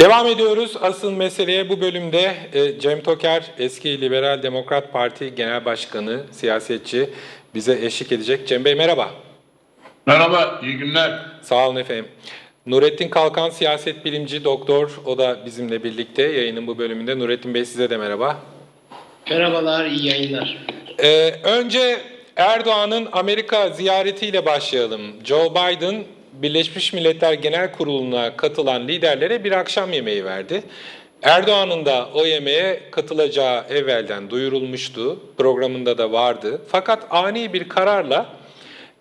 Devam ediyoruz. Asıl meseleye bu bölümde e, Cem Toker, eski Liberal Demokrat Parti Genel Başkanı, siyasetçi bize eşlik edecek. Cem Bey merhaba. Merhaba, iyi günler. Sağ olun efendim. Nurettin Kalkan, siyaset bilimci, doktor. O da bizimle birlikte yayının bu bölümünde. Nurettin Bey size de merhaba. Merhabalar, iyi yayınlar. Ee, önce Erdoğan'ın Amerika ziyaretiyle başlayalım. Joe Biden Birleşmiş Milletler Genel Kurulu'na katılan liderlere bir akşam yemeği verdi. Erdoğan'ın da o yemeğe katılacağı evvelden duyurulmuştu. Programında da vardı. Fakat ani bir kararla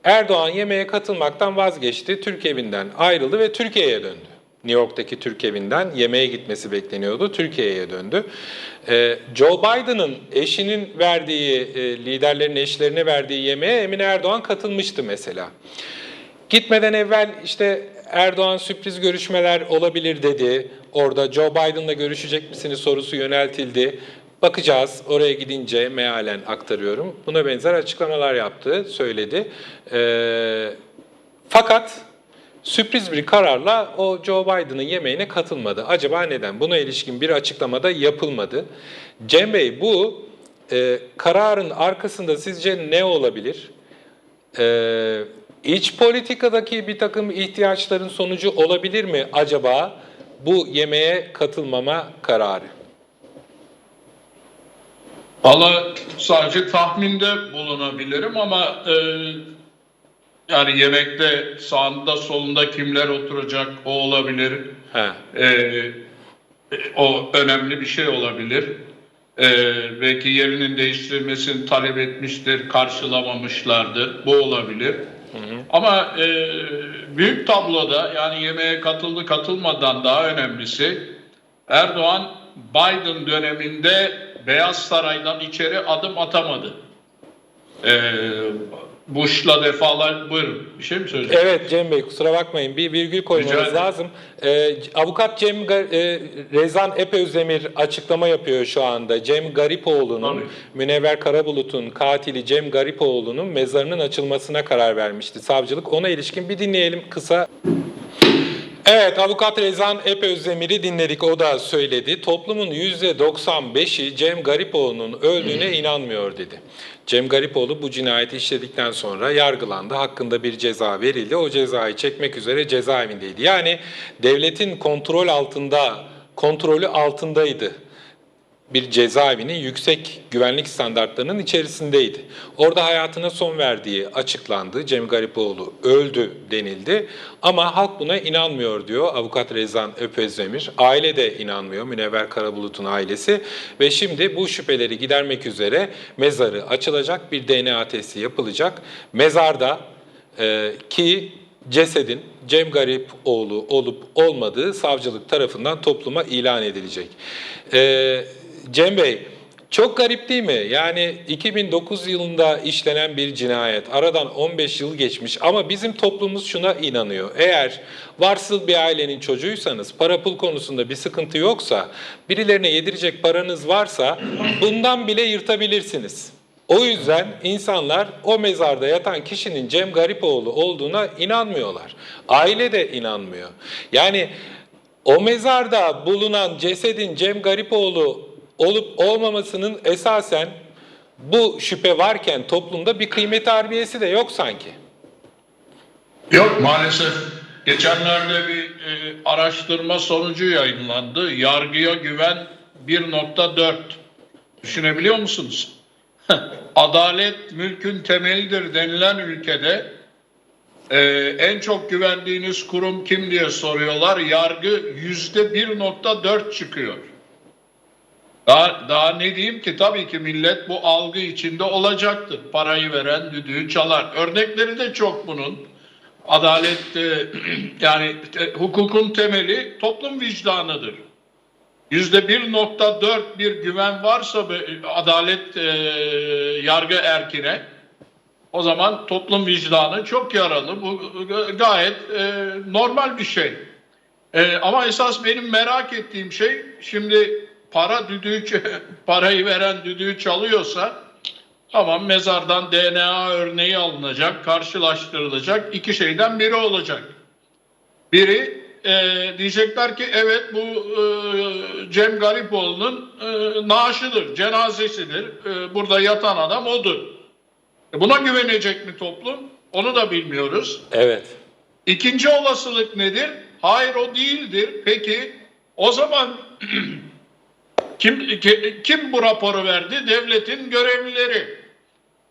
Erdoğan yemeğe katılmaktan vazgeçti. Türk evinden ayrıldı ve Türkiye'ye döndü. New York'taki Türk evinden yemeğe gitmesi bekleniyordu. Türkiye'ye döndü. Ee, Joe Biden'ın eşinin verdiği, e, liderlerin eşlerine verdiği yemeğe Emine Erdoğan katılmıştı mesela. Gitmeden evvel işte Erdoğan sürpriz görüşmeler olabilir dedi. Orada Joe Biden'la görüşecek misiniz sorusu yöneltildi. Bakacağız oraya gidince mealen aktarıyorum. Buna benzer açıklamalar yaptı, söyledi. Ee, fakat sürpriz bir kararla o Joe Biden'ın yemeğine katılmadı. Acaba neden? Buna ilişkin bir açıklamada yapılmadı. Cem Bey bu e, kararın arkasında sizce ne olabilir? Ee, iç politikadaki bir takım ihtiyaçların sonucu olabilir mi acaba bu yemeğe katılmama kararı? Valla sadece tahminde bulunabilirim ama e, yani yemekte sağında solunda kimler oturacak o olabilir. He. E, o önemli bir şey olabilir. E, belki yerinin değiştirilmesini talep etmiştir, karşılamamışlardı. Bu olabilir. Ama e, büyük tabloda yani yemeğe katıldı katılmadan daha önemlisi Erdoğan Biden döneminde Beyaz Saray'dan içeri adım atamadı. E, Bush'la defalar buyurun bir şey mi söyleyeceksiniz? Evet Cem Bey kusura bakmayın bir virgül koymamız lazım. Ee, avukat Cem e, Rezan Epözdemir açıklama yapıyor şu anda. Cem Garipoğlu'nun. Münevver Karabulut'un katili Cem Garipoğlu'nun mezarının açılmasına karar vermişti savcılık. Ona ilişkin bir dinleyelim kısa. Evet, avukat Rezan Epözdemir'i dinledik, o da söyledi. Toplumun %95'i Cem Garipoğlu'nun öldüğüne inanmıyor dedi. Cem Garipoğlu bu cinayeti işledikten sonra yargılandı, hakkında bir ceza verildi. O cezayı çekmek üzere cezaevindeydi. Yani devletin kontrol altında, kontrolü altındaydı bir cezaevinin yüksek güvenlik standartlarının içerisindeydi. Orada hayatına son verdiği açıklandı. Cem Garipoğlu öldü denildi. Ama halk buna inanmıyor diyor avukat Rezan Öpezdemir. Aile de inanmıyor. Münevver Karabulut'un ailesi. Ve şimdi bu şüpheleri gidermek üzere mezarı açılacak. Bir DNA testi yapılacak. Mezarda e, ki cesedin Cem Garipoğlu olup olmadığı savcılık tarafından topluma ilan edilecek. Ee, Cem Bey, çok garip değil mi? Yani 2009 yılında işlenen bir cinayet. Aradan 15 yıl geçmiş ama bizim toplumumuz şuna inanıyor. Eğer varsıl bir ailenin çocuğuysanız, para pul konusunda bir sıkıntı yoksa, birilerine yedirecek paranız varsa bundan bile yırtabilirsiniz. O yüzden insanlar o mezarda yatan kişinin Cem Garipoğlu olduğuna inanmıyorlar. Aile de inanmıyor. Yani o mezarda bulunan cesedin Cem Garipoğlu olup olmamasının esasen bu şüphe varken toplumda bir kıymet harbiyesi de yok sanki. Yok maalesef. Geçenlerde bir e, araştırma sonucu yayınlandı. Yargıya güven 1.4. Düşünebiliyor musunuz? Adalet mülkün temelidir denilen ülkede e, en çok güvendiğiniz kurum kim diye soruyorlar. Yargı yüzde 1.4 çıkıyor. Daha, daha ne diyeyim ki tabii ki millet bu algı içinde olacaktır. Parayı veren düdüğü çalar. Örnekleri de çok bunun. Adalet e, yani e, hukukun temeli toplum vicdanıdır. Yüzde 1.4 bir güven varsa adalet e, yargı erkine o zaman toplum vicdanı çok yaralı. Bu gayet normal bir şey. Ama esas benim merak ettiğim şey şimdi para düdüğü parayı veren düdüğü çalıyorsa tamam mezardan DNA örneği alınacak, karşılaştırılacak. iki şeyden biri olacak. Biri e, diyecekler ki evet bu e, Cem Garipoğlu'nun e, naaşıdır, cenazesidir. E, burada yatan adam odur. E, buna güvenecek mi toplum? Onu da bilmiyoruz. Evet. İkinci olasılık nedir? Hayır o değildir. Peki o zaman kim ki- kim bu raporu verdi? Devletin görevlileri.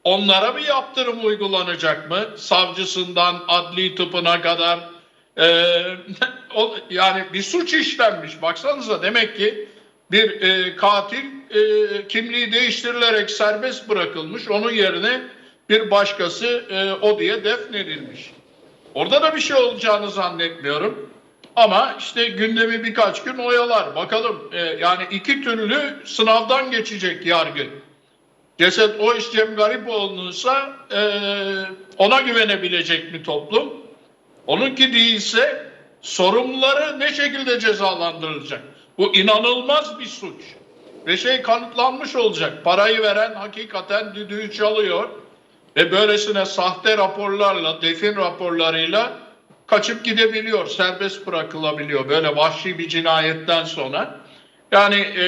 Onlara bir yaptırım uygulanacak mı? Savcısından adli tıpına kadar Ee, o, yani bir suç işlenmiş. Baksanıza demek ki bir e, katil e, kimliği değiştirilerek serbest bırakılmış. Onun yerine bir başkası e, o diye defnedilmiş. Orada da bir şey olacağını zannetmiyorum. Ama işte gündemi birkaç gün oyalar. Bakalım e, yani iki türlü sınavdan geçecek yargı. Ceset o iş Cem Garipoğlu'nunsa e, ona güvenebilecek mi toplum? Onunki değilse sorumluları ne şekilde cezalandırılacak? Bu inanılmaz bir suç. Ve şey kanıtlanmış olacak. Parayı veren hakikaten düdüğü çalıyor. Ve böylesine sahte raporlarla, defin raporlarıyla kaçıp gidebiliyor, serbest bırakılabiliyor böyle vahşi bir cinayetten sonra. Yani e,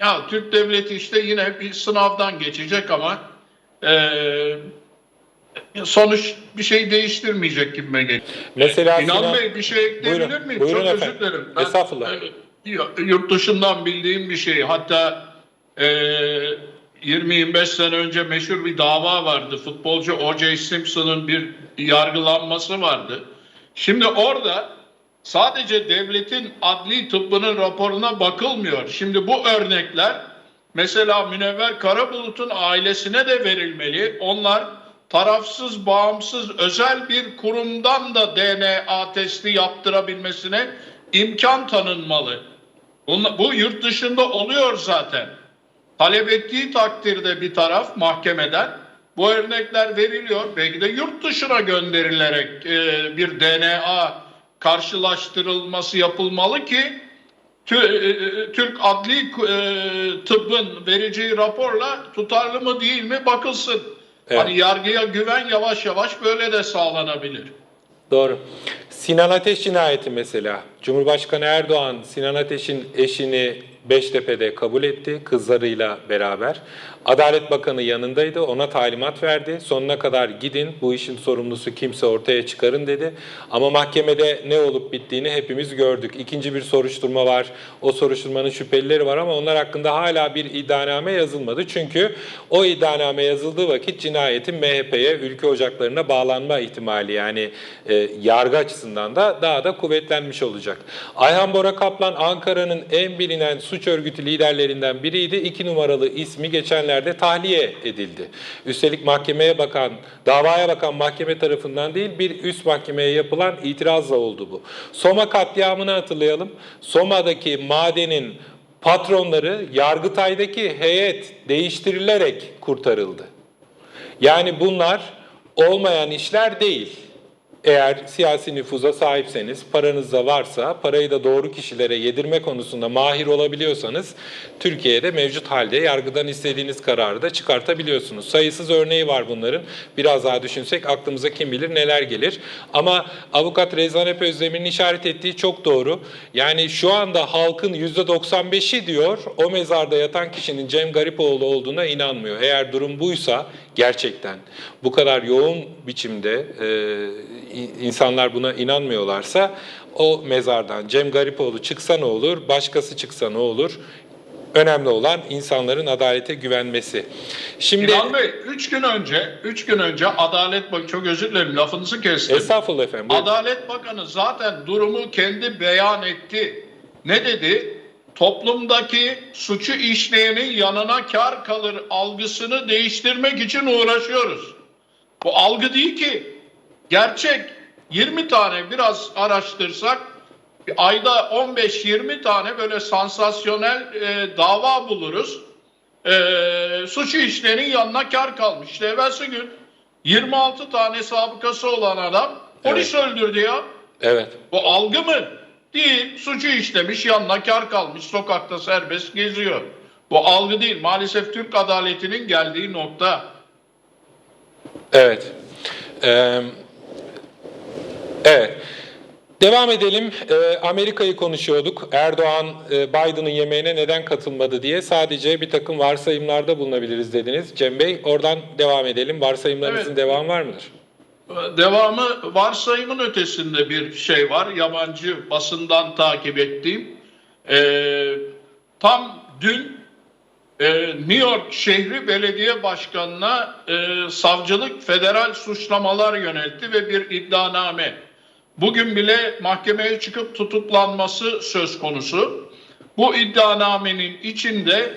ya Türk devleti işte yine bir sınavdan geçecek ama e, sonuç bir şey değiştirmeyecek gibime geliyor. Mesela İnan Sinan- Bey bir şey ekleyebilir Buyurun, miyim? buyurun Çok efendim. özür dilerim. Estağfurullah. e, yurt dışından bildiğim bir şey. Hatta e, 20-25 sene önce meşhur bir dava vardı. Futbolcu O.J. Simpson'ın bir yargılanması vardı. Şimdi orada sadece devletin adli tıbbının raporuna bakılmıyor. Şimdi bu örnekler mesela Münevver Karabulut'un ailesine de verilmeli. Onlar tarafsız, bağımsız, özel bir kurumdan da DNA testi yaptırabilmesine imkan tanınmalı. Bu yurt dışında oluyor zaten. Talep ettiği takdirde bir taraf mahkemeden bu örnekler veriliyor. Belki de yurt dışına gönderilerek e, bir DNA karşılaştırılması yapılmalı ki Tü- e, Türk adli e, tıbbın vereceği raporla tutarlı mı değil mi bakılsın. Evet. Hani yargıya güven yavaş yavaş böyle de sağlanabilir. Doğru. Sinan Ateş cinayeti mesela. Cumhurbaşkanı Erdoğan Sinan Ateş'in eşini Beştepe'de kabul etti kızlarıyla beraber. Adalet Bakanı yanındaydı. Ona talimat verdi. Sonuna kadar gidin. Bu işin sorumlusu kimse ortaya çıkarın dedi. Ama mahkemede ne olup bittiğini hepimiz gördük. İkinci bir soruşturma var. O soruşturmanın şüphelileri var ama onlar hakkında hala bir iddianame yazılmadı. Çünkü o iddianame yazıldığı vakit cinayetin MHP'ye, ülke ocaklarına bağlanma ihtimali yani e, yargı açısından da daha da kuvvetlenmiş olacak. Ayhan Bora Kaplan Ankara'nın en bilinen suç örgütü liderlerinden biriydi. İki numaralı ismi geçenlerde tahliye edildi. Üstelik mahkemeye bakan, davaya bakan mahkeme tarafından değil bir üst mahkemeye yapılan itirazla oldu bu. Soma katliamını hatırlayalım. Soma'daki madenin patronları Yargıtay'daki heyet değiştirilerek kurtarıldı. Yani bunlar olmayan işler değil. Eğer siyasi nüfuza sahipseniz, paranız da varsa, parayı da doğru kişilere yedirme konusunda mahir olabiliyorsanız, Türkiye'de mevcut halde yargıdan istediğiniz kararı da çıkartabiliyorsunuz. Sayısız örneği var bunların. Biraz daha düşünsek aklımıza kim bilir neler gelir. Ama avukat Rezan Epe Özdemir'in işaret ettiği çok doğru. Yani şu anda halkın %95'i diyor o mezarda yatan kişinin Cem Garipoğlu olduğuna inanmıyor. Eğer durum buysa gerçekten bu kadar yoğun biçimde e, in- insanlar buna inanmıyorlarsa o mezardan Cem Garipoğlu çıksa ne olur, başkası çıksa ne olur? Önemli olan insanların adalete güvenmesi. Şimdi İlhan Bey, üç gün önce, üç gün önce Adalet Bakanı, çok özür dilerim lafınızı kestim. estağfurullah efendim. buyurun. Adalet Bakanı zaten durumu kendi beyan etti. Ne dedi? Toplumdaki suçu işleyenin yanına kar kalır algısını değiştirmek için uğraşıyoruz. Bu algı değil ki. Gerçek 20 tane biraz araştırsak bir ayda 15-20 tane böyle sansasyonel e, dava buluruz. E, suçu işleyenin yanına kar kalmış. İşte evvelsi gün 26 tane sabıkası olan adam polis öldürdü ya. Evet. Bu algı mı? Değil. Suçu işlemiş, yanına kar kalmış, sokakta serbest geziyor. Bu algı değil. Maalesef Türk adaletinin geldiği nokta. Evet. Ee, evet. Devam edelim. Ee, Amerika'yı konuşuyorduk. Erdoğan e, Biden'ın yemeğine neden katılmadı diye sadece bir takım varsayımlarda bulunabiliriz dediniz. Cem Bey oradan devam edelim. Varsayımlarınızın Evet. devamı var mıdır? Devamı varsayımın ötesinde bir şey var. Yabancı basından takip ettiğim. Ee, tam dün e, New York şehri belediye başkanına e, savcılık federal suçlamalar yöneltti ve bir iddianame. Bugün bile mahkemeye çıkıp tutuklanması söz konusu. Bu iddianamenin içinde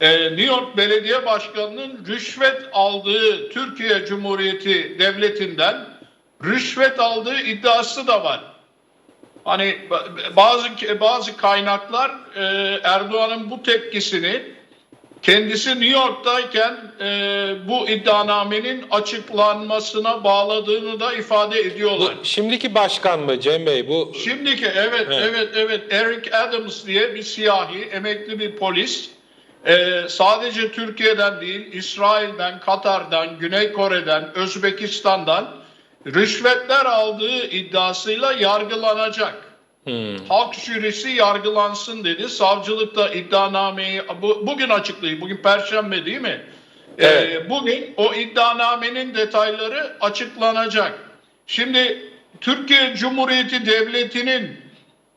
e, New York Belediye Başkanı'nın rüşvet aldığı Türkiye Cumhuriyeti Devleti'nden rüşvet aldığı iddiası da var. Hani ba- bazı bazı kaynaklar e, Erdoğan'ın bu tepkisini kendisi New York'tayken e, bu iddianamenin açıklanmasına bağladığını da ifade Bu ediyorlar. şimdiki başkan mı Cem Bey? Bu Şimdiki evet Evet. evet evet Eric Adams diye bir siyahi emekli bir polis Ee, sadece Türkiye'den değil İsrail'den, Katar'dan, Güney Kore'den, Özbekistan'dan rüşvetler aldığı iddiasıyla yargılanacak. Hmm. Halk jürisi yargılansın dedi. Savcılık da iddianameyi bu, bugün açıklayın. Bugün Perşembe değil mi? Ee, Evet. bugün o iddianamenin detayları açıklanacak. Şimdi Türkiye Cumhuriyeti Devleti'nin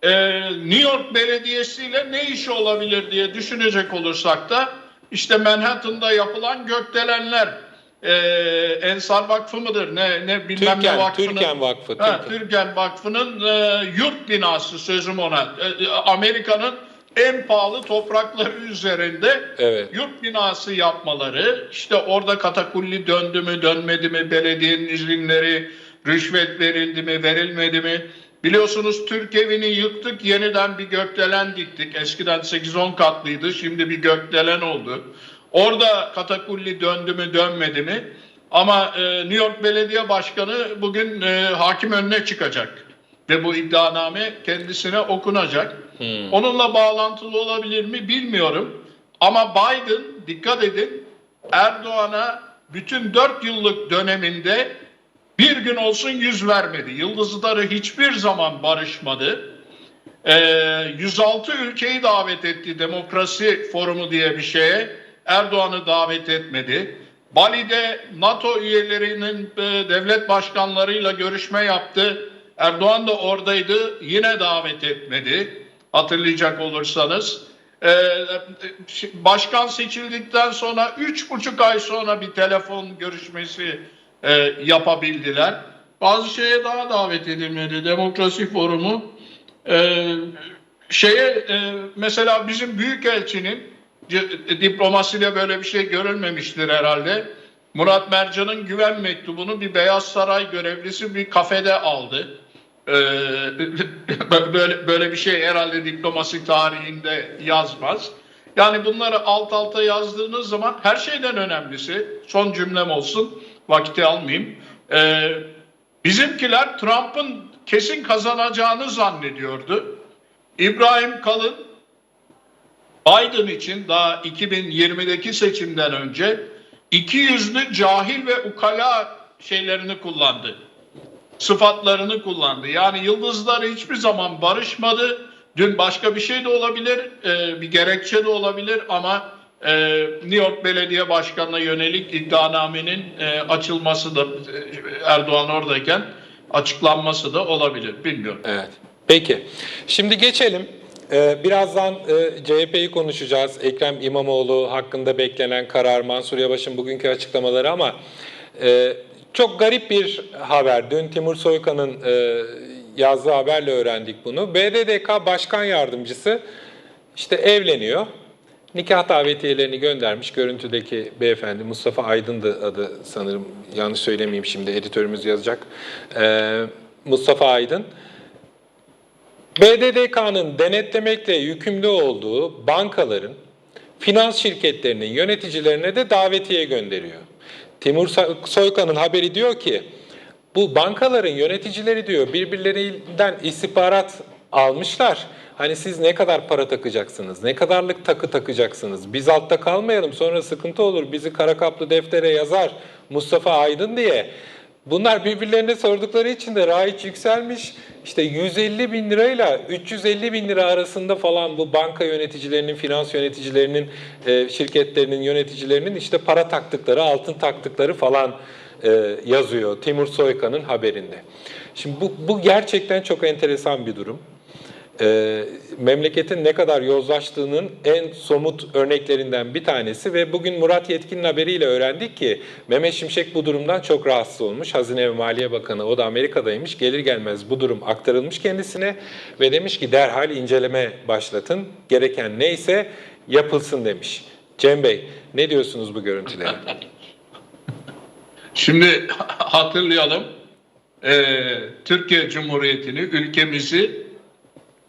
e, New York Belediyesi ile ne işi olabilir diye düşünecek olursak da işte Manhattan'da yapılan gökdelenler e, Ensar Vakfı mıdır ne ne bilmem ne Türken, vakfının Türken Vakfı. Ha, Türken. Türken Vakfı'nın e, yurt binası sözüm ona. E, Amerika'nın en pahalı toprakları üzerinde Evet. yurt binası yapmaları, işte orada katakulli döndü mü dönmedi mi, belediyenin izinleri, rüşvet verildi mi verilmedi mi? Biliyorsunuz Türk evini yıktık, yeniden bir gökdelen diktik. Eskiden 8-10 katlıydı, şimdi bir gökdelen oldu. Orada katakulli döndü mü dönmedi mi? Ama e, New York Belediye Başkanı bugün e, hakim önüne çıkacak. Ve bu iddianame kendisine okunacak. Onunla bağlantılı olabilir mi bilmiyorum. Ama Biden dikkat edin Erdoğan'a bütün 4 yıllık döneminde bir gün olsun yüz vermedi. Yıldızları hiçbir zaman barışmadı. Ee, 106 ülkeyi davet etti demokrasi forumu diye bir şeye. Erdoğan'ı davet etmedi. Bali'de NATO üyelerinin e, devlet başkanlarıyla görüşme yaptı. Erdoğan da oradaydı. Yine davet etmedi. Hatırlayacak olursanız. Ee, başkan seçildikten sonra üç buçuk ay sonra bir telefon görüşmesi e, yapabildiler. Bazı şeye daha davet edilmedi. Demokrasi forumu ee, şeye e, mesela bizim büyükelçinin diplomaside böyle bir şey görülmemiştir herhalde. Murat Mercan'ın güven mektubunu bir Beyaz Saray görevlisi bir kafede aldı. Ee, böyle böyle bir şey herhalde diplomasi tarihinde yazmaz. Yani bunları alt alta yazdığınız zaman her şeyden önemlisi son cümlem olsun vakti almayayım. Ee, Bizimkiler Trump'ın kesin kazanacağını zannediyordu. İbrahim Kalın Biden için daha 2020'deki seçimden önce iki yüzlü cahil ve ukala şeylerini kullandı. Sıfatlarını kullandı. Yani yıldızları hiçbir zaman barışmadı. Dün başka bir şey de olabilir, e, bir gerekçe de olabilir ama e, New York Belediye Başkanı'na yönelik iddianamenin e, açılması da e, Erdoğan oradayken açıklanması da olabilir. Bilmiyorum. Evet. Peki. Şimdi geçelim. Ee, birazdan e, CHP'yi konuşacağız. Ekrem İmamoğlu hakkında beklenen karar, Mansur Yavaş'ın bugünkü açıklamaları ama çok garip bir haber. Dün Timur Soykan'ın yazdığı haberle öğrendik bunu. BDDK Başkan Yardımcısı işte evleniyor. Nikah davetiyelerini göndermiş. Görüntüdeki beyefendi Mustafa Aydın'dı adı sanırım. Yanlış söylemeyeyim şimdi editörümüz yazacak. Ee, Mustafa Aydın. BDDK'nın denetlemekle yükümlü olduğu bankaların finans şirketlerinin yöneticilerine de davetiye gönderiyor. Timur Soykan'ın haberi diyor ki bu bankaların yöneticileri diyor birbirlerinden istihbarat almışlar. Hani siz ne kadar para takacaksınız, ne kadarlık takı takacaksınız, biz altta kalmayalım sonra sıkıntı olur, bizi kara kaplı deftere yazar Mustafa Aydın diye Bunlar birbirlerine sordukları için de raiç yükselmiş. İşte 150 bin lirayla 350 bin lira arasında falan bu banka yöneticilerinin, finans yöneticilerinin, e, şirketlerinin yöneticilerinin işte para taktıkları, altın taktıkları falan e, yazıyor Timur Soykan'ın haberinde. Şimdi bu, bu gerçekten çok enteresan bir durum. E, memleketin ne kadar yozlaştığının en somut örneklerinden bir tanesi ve bugün Murat Yetkin'in haberiyle öğrendik ki Mehmet Şimşek bu durumdan çok rahatsız olmuş. Hazine ve Maliye Bakanı o da Amerika'daymış. Gelir gelmez bu durum aktarılmış kendisine ve demiş ki derhal inceleme başlatın. Gereken neyse yapılsın demiş. Cem Bey ne diyorsunuz bu görüntülere? Şimdi hatırlayalım. Ee, Türkiye Cumhuriyeti'ni, ülkemizi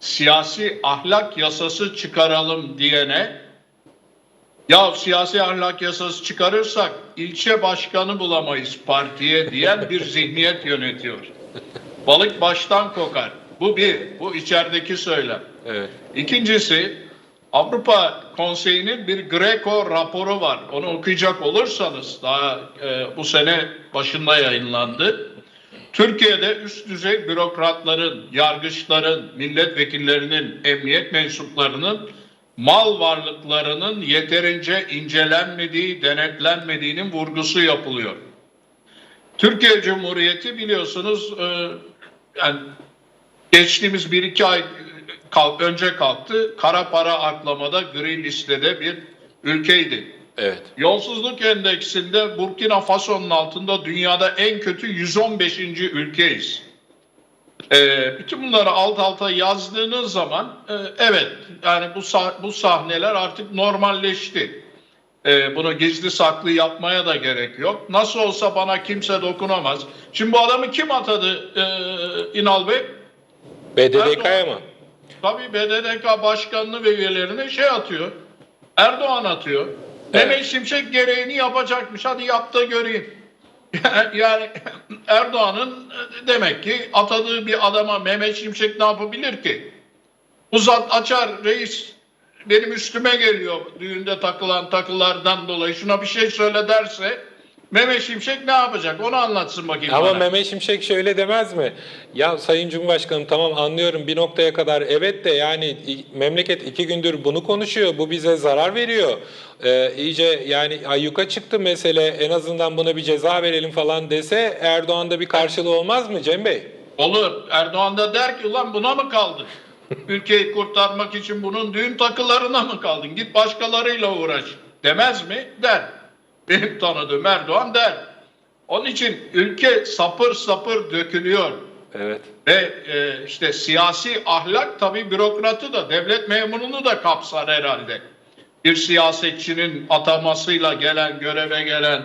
siyasi ahlak yasası çıkaralım diyene ya siyasi ahlak yasası çıkarırsak ilçe başkanı bulamayız partiye diyen bir zihniyet yönetiyor. Balık baştan kokar. Bu bir, bu içerideki söylem. Evet. İkincisi Avrupa Konseyi'nin bir Greco raporu var. Onu okuyacak olursanız daha e, bu sene başında yayınlandı. Türkiye'de üst düzey bürokratların, yargıçların, milletvekillerinin, emniyet mensuplarının mal varlıklarının yeterince incelenmediği, denetlenmediğinin vurgusu yapılıyor. Türkiye Cumhuriyeti biliyorsunuz e, yani geçtiğimiz bir iki ay kalk, önce kalktı. Kara para aklamada gri listede bir ülkeydi. Evet. Yolsuzluk endeksinde Burkina Faso'nun altında dünyada en kötü 115. ülkeyiz. Ee, bütün bunları alt alta yazdığınız zaman e, evet yani bu sah- bu sahneler artık normalleşti. Ee, bunu gizli saklı yapmaya da gerek yok. Nasıl olsa bana kimse dokunamaz. Şimdi bu adamı kim atadı e, İnal Bey? BDDK'ya mı? Tabii BDDK başkanını ve üyelerini şey atıyor. Erdoğan atıyor. Mehmet Şimşek gereğini yapacakmış. Hadi yap da göreyim. yani Erdoğan'ın demek ki atadığı bir adama Mehmet Şimşek ne yapabilir ki? Uzat açar reis benim üstüme geliyor düğünde takılan takılardan dolayı şuna bir şey söyle derse Mehmet Şimşek ne yapacak onu anlatsın bakayım Ama bana. Mehmet Şimşek şöyle demez mi? Ya Sayın Cumhurbaşkanım tamam anlıyorum bir noktaya kadar evet de yani memleket iki gündür bunu konuşuyor. Bu bize zarar veriyor. Ee, iyice yani ayyuka çıktı mesele en azından buna bir ceza verelim falan dese Erdoğan'da bir karşılığı olmaz mı Cem Bey? Olur. Erdoğan da der ki ulan buna mı kaldın? Ülkeyi kurtarmak için bunun düğün takılarına mı kaldın? Git başkalarıyla uğraş. Demez mi? Der. Benim tanıdığım Erdoğan der. Onun için ülke sapır sapır dökülüyor. Evet. Ve e, işte siyasi ahlak tabii bürokratı da devlet memurunu da kapsar herhalde. Bir siyasetçinin atamasıyla gelen göreve gelen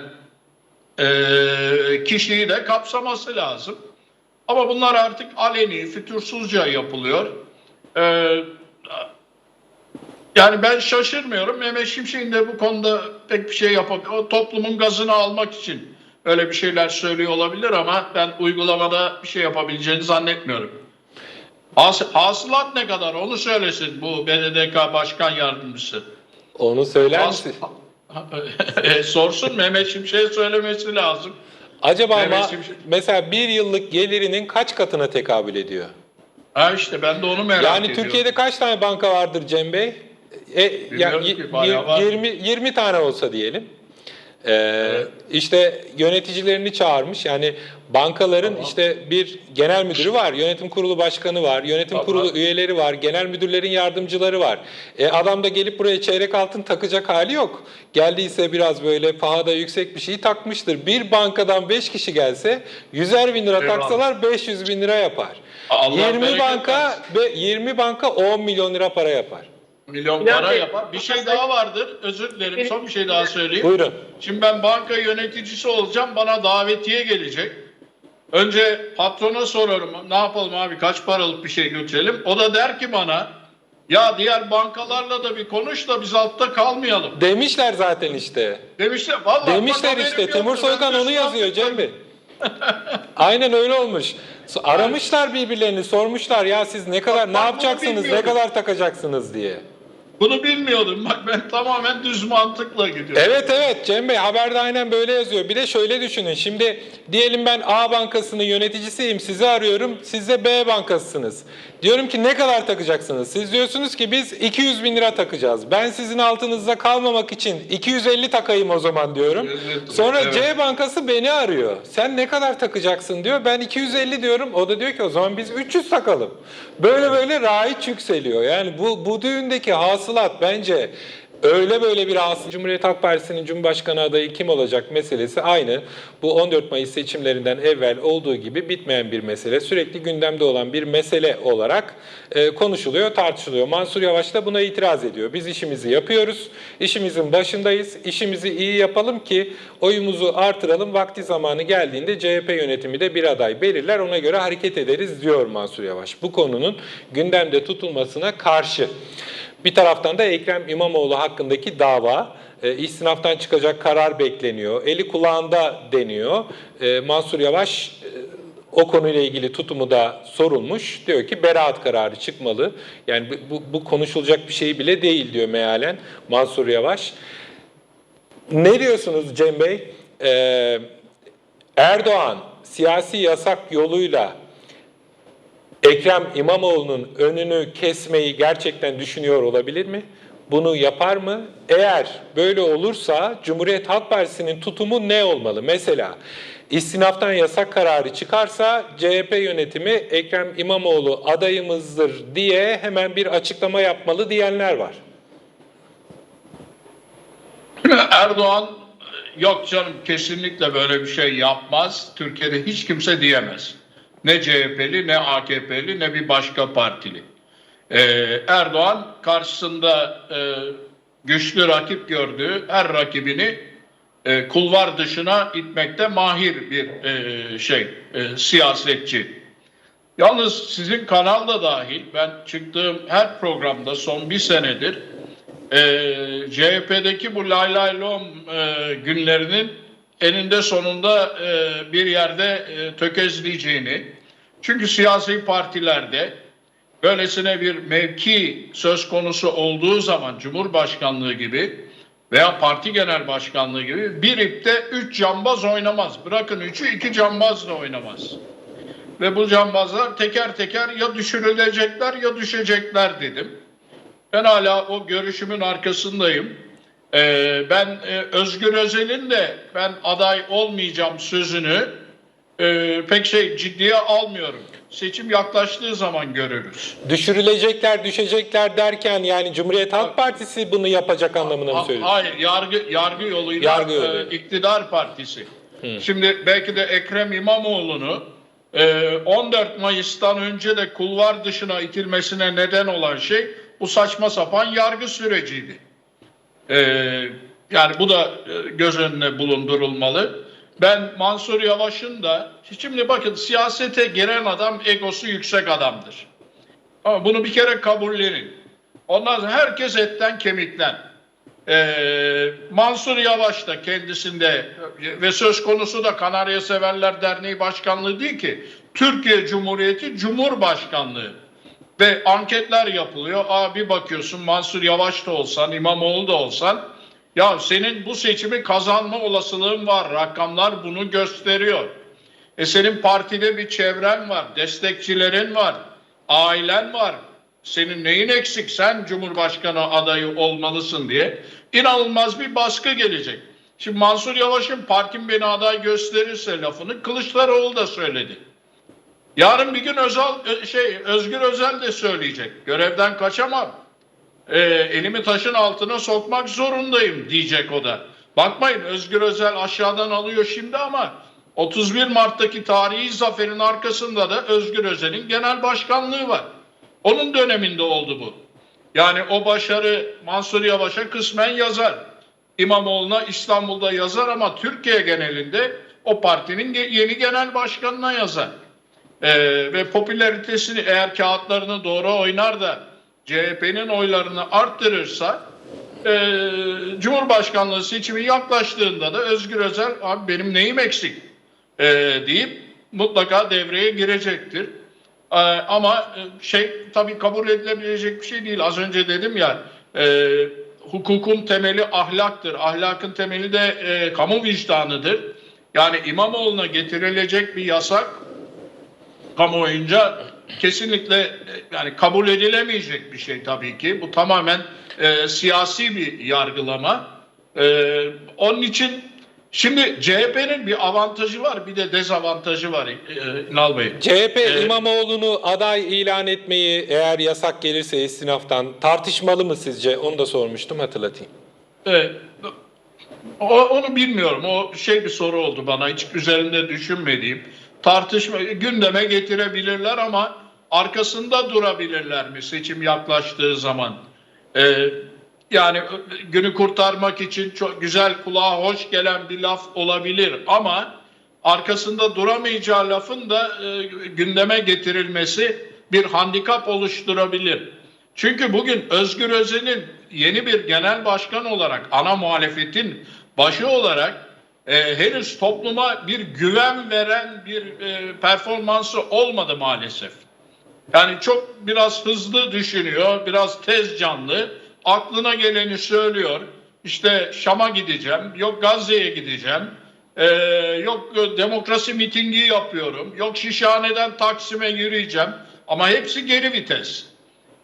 e, kişiyi de kapsaması lazım. Ama bunlar artık aleni, fütursuzca yapılıyor. E, yani ben şaşırmıyorum. Mehmet Şimşek'in de bu konuda pek bir şey yapamıyor. O toplumun gazını almak için öyle bir şeyler söylüyor olabilir ama ben uygulamada bir şey yapabileceğini zannetmiyorum. Has, hasılat ne kadar onu söylesin bu BDDK Başkan Yardımcısı. Onu söyler misin? E, sorsun Mehmet Şimşek'e söylemesi lazım. Acaba Mehmet ama Şimşek- mesela bir yıllık gelirinin kaç katına tekabül ediyor? Ha işte ben de onu merak Yani ediyorum. Türkiye'de kaç tane banka vardır Cem Bey? E, ya, y- var. 20, 20 tane olsa diyelim. Ee, işte yöneticilerini çağırmış. Yani bankaların Tamam. işte bir genel müdürü var, yönetim kurulu başkanı var, yönetim Tamam. kurulu üyeleri var, genel müdürlerin yardımcıları var. E, adam da gelip buraya çeyrek altın takacak hali yok. Geldiyse biraz böyle pahada yüksek bir şey takmıştır. Bir bankadan 5 kişi gelse 100'er bin lira Eyvallah. taksalar 500 bin lira yapar. Allah 20 bereket banka versin. ve 20 banka 10 milyon lira para yapar. Milyon İnan para Bey, yapar. Bir şey daha vardır. Özür dilerim. Son bir şey daha söyleyeyim. Buyurun. Şimdi ben banka yöneticisi olacağım. Bana davetiye gelecek. Önce patrona sorarım. Ne yapalım abi kaç paralık bir şey götürelim. O da der ki bana ya diğer bankalarla da bir konuş da biz altta kalmayalım. Demişler zaten işte. Demişler. Vallahi Demişler işte. Timur. Soykan onu yazıyor Cem Bey. Aynen öyle olmuş. Aramışlar birbirlerini, sormuşlar ya siz ne kadar Bak, ne yapacaksınız, ne kadar takacaksınız diye. Bunu bilmiyordum. Bak ben tamamen düz mantıkla gidiyorum. Evet evet Cem Bey haberde aynen böyle yazıyor. Bir de şöyle düşünün. Şimdi diyelim ben A bankasının yöneticisiyim. Sizi arıyorum. Siz de B bankasısınız. Diyorum ki ne kadar takacaksınız? Siz diyorsunuz ki biz 200 bin lira takacağız. Ben sizin altınızda kalmamak için 250 takayım o zaman diyorum. Sonra evet. C bankası beni arıyor. Sen ne kadar takacaksın diyor. Ben 250 diyorum. O da diyor ki o zaman biz 300 takalım. Böyle böyle raiç yükseliyor. Yani bu, bu düğündeki hasılat bence öyle böyle bir hasılat. Cumhuriyet Halk Partisi'nin Cumhurbaşkanı adayı kim olacak meselesi aynı. Bu 14 Mayıs seçimlerinden evvel olduğu gibi bitmeyen bir mesele. Sürekli gündemde olan bir mesele olarak e, konuşuluyor, tartışılıyor. Mansur Yavaş da buna itiraz ediyor. Biz işimizi yapıyoruz, işimizin başındayız, işimizi iyi yapalım ki oyumuzu artıralım. Vakti zamanı geldiğinde CHP yönetimi de bir aday belirler, ona göre hareket ederiz diyor Mansur Yavaş. Bu konunun gündemde tutulmasına karşı. Bir taraftan da Ekrem İmamoğlu hakkındaki dava, e, istinaftan çıkacak karar bekleniyor, eli kulağında deniyor. E, Mansur Yavaş e, o konuyla ilgili tutumu da sorulmuş. Diyor ki beraat kararı çıkmalı. Yani bu- bu, konuşulacak bir şey bile değil diyor mealen Mansur Yavaş. Ne diyorsunuz Cem Bey? Ee, Erdoğan siyasi yasak yoluyla Ekrem İmamoğlu'nun önünü kesmeyi gerçekten düşünüyor olabilir mi? Bunu yapar mı? Eğer böyle olursa Cumhuriyet Halk Partisi'nin tutumu ne olmalı? Mesela istinaftan yasak kararı çıkarsa CHP yönetimi Ekrem İmamoğlu adayımızdır diye hemen bir açıklama yapmalı diyenler var. Erdoğan yok canım kesinlikle böyle bir şey yapmaz. Türkiye'de hiç kimse diyemez. Ne CHP'li ne AKP'li ne bir başka partili. Ee, Erdoğan karşısında e, güçlü rakip gördüğü her rakibini e, kulvar dışına itmekte mahir bir e, şey e, siyasetçi. Yalnız sizin kanalda dahil ben çıktığım her programda son bir senedir e, CHP'deki bu lay lay lom e, günlerinin eninde sonunda e, bir yerde e, tökezleyeceğini çünkü siyasi partilerde böylesine bir mevki söz konusu olduğu zaman Cumhurbaşkanlığı gibi veya parti genel başkanlığı gibi bir ipte üç cambaz oynamaz. Bırakın üçü iki cambaz oynamaz. Ve bu cambazlar teker teker ya düşürülecekler ya düşecekler dedim. Ben hala o görüşümün arkasındayım. Ee, ben e, Özgür Özel'in de ben aday olmayacağım sözünü e, pek şey ciddiye almıyorum. Seçim yaklaştığı zaman görürüz. Düşürülecekler, düşecekler derken yani Cumhuriyet Halk Partisi bunu yapacak anlamına mı söylüyorsun? Hayır, yargı yargı yoluyla Yargı yoluyla. e, iktidar partisi. Şimdi belki de Ekrem İmamoğlu'nu e, 14 Mayıs'tan önce de kulvar dışına itilmesine neden olan şey bu saçma sapan yargı süreciydi. E, yani bu da e, göz önüne bulundurulmalı. Ben Mansur Yavaş'ın da şimdi bakın siyasete giren adam egosu yüksek adamdır. Ama bunu bir kere kabullenin. Ondan sonra herkes etten kemikten. Ee, Mansur Yavaş da kendisinde ve söz konusu da Kanarya Severler Derneği Başkanlığı değil ki. Türkiye Cumhuriyeti Cumhurbaşkanlığı. Ve anketler yapılıyor. Aa bir bakıyorsun Mansur Yavaş da olsan, İmamoğlu da olsan ya senin bu seçimi kazanma olasılığın var. Rakamlar bunu gösteriyor. E senin partide bir çevren var, destekçilerin var, ailen var. Senin neyin eksik? Sen Cumhurbaşkanı adayı olmalısın diye inanılmaz bir baskı gelecek. Şimdi Mansur Yavaş'ın partim beni aday gösterirse lafını Kılıçdaroğlu da söyledi. Yarın bir gün Özal Ö- şey Özgür Özel de söyleyecek. Görevden kaçamam. Ee, elimi taşın altına sokmak zorundayım diyecek o da. Bakmayın Özgür Özel aşağıdan alıyor şimdi ama 31 Mart'taki tarihi zaferin arkasında da Özgür Özel'in genel başkanlığı var. Onun döneminde oldu bu. Yani o başarı Mansur Yavaş'a kısmen yazar. İmamoğlu'na İstanbul'da yazar ama Türkiye genelinde o partinin yeni genel başkanına yazar. Ee, ve popülaritesini eğer kağıtlarını doğru oynar da CHP'nin oylarını arttırırsa e, Cumhurbaşkanlığı seçimi yaklaştığında da Özgür Özel abi benim neyim eksik e, deyip mutlaka devreye girecektir. E, ama e, şey tabii kabul edilebilecek bir şey değil. Az önce dedim ya e, hukukun temeli ahlaktır. Ahlakın temeli de e, kamu vicdanıdır. Yani İmamoğlu'na getirilecek bir yasak kamuoyunca kesinlikle e, yani kabul edilemeyecek bir şey tabii ki. Bu tamamen e, siyasi bir yargılama. E, onun için şimdi CHP'nin bir avantajı var bir de dezavantajı var e, İnal Bey. CHP Ee, İmamoğlu'nu aday ilan etmeyi eğer yasak gelirse istinaftan tartışmalı mı sizce? Onu da sormuştum hatırlatayım. Evet. O, onu bilmiyorum. O şey bir soru oldu bana. Hiç üzerinde düşünmediğim. Tartışma gündeme getirebilirler ama arkasında durabilirler mi seçim yaklaştığı zaman? Ee, yani günü kurtarmak için çok güzel kulağa hoş gelen bir laf olabilir ama arkasında duramayacağı lafın da e, gündeme getirilmesi bir handikap oluşturabilir. Çünkü bugün Özgür Özel'in yeni bir genel başkan olarak ana muhalefetin başı olarak e, henüz topluma bir güven veren bir e, performansı olmadı maalesef. Yani çok biraz hızlı düşünüyor, biraz tez canlı, aklına geleni söylüyor. İşte Şam'a gideceğim, yok Gazze'ye gideceğim, ee, yok e, demokrasi mitingi yapıyorum, yok Şişhane'den Taksim'e yürüyeceğim. Ama hepsi geri vites.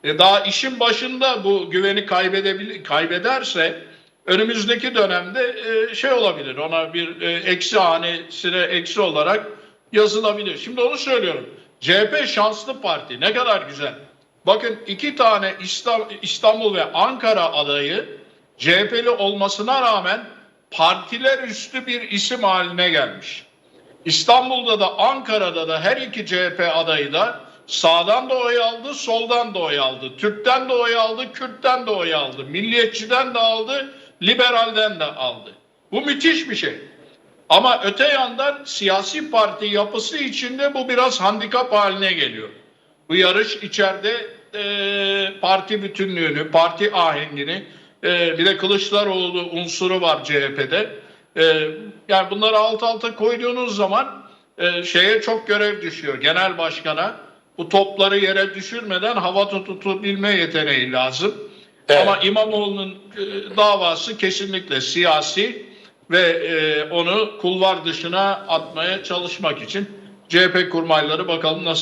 E, daha işin başında bu güveni kaybedebilir, kaybederse önümüzdeki dönemde e, şey olabilir, ona bir e, eksi hanesine eksi olarak yazılabilir. Şimdi onu söylüyorum. CHP şanslı parti. Ne kadar güzel. Bakın iki tane İsta- İstanbul ve Ankara adayı CHP'li olmasına rağmen partiler üstü bir isim haline gelmiş. İstanbul'da da Ankara'da da her iki CHP adayı da sağdan da oy aldı, soldan da oy aldı. Türk'ten de oy aldı, Kürt'ten de oy aldı. Milliyetçiden de aldı, liberalden de aldı. Bu müthiş bir şey. Ama öte yandan siyasi parti yapısı içinde bu biraz handikap haline geliyor. Bu yarış içeride e, parti bütünlüğünü, parti ahengini, e, bir de Kılıçdaroğlu unsuru var CHP'de. E, yani bunları alt alta koyduğunuz zaman e, şeye çok görev düşüyor. Genel başkana bu topları yere düşürmeden hava tutabilme yeteneği lazım. Evet. Ama İmamoğlu'nun e, davası kesinlikle siyasi ve e, onu kulvar dışına atmaya çalışmak için CHP kurmayları bakalım nasıl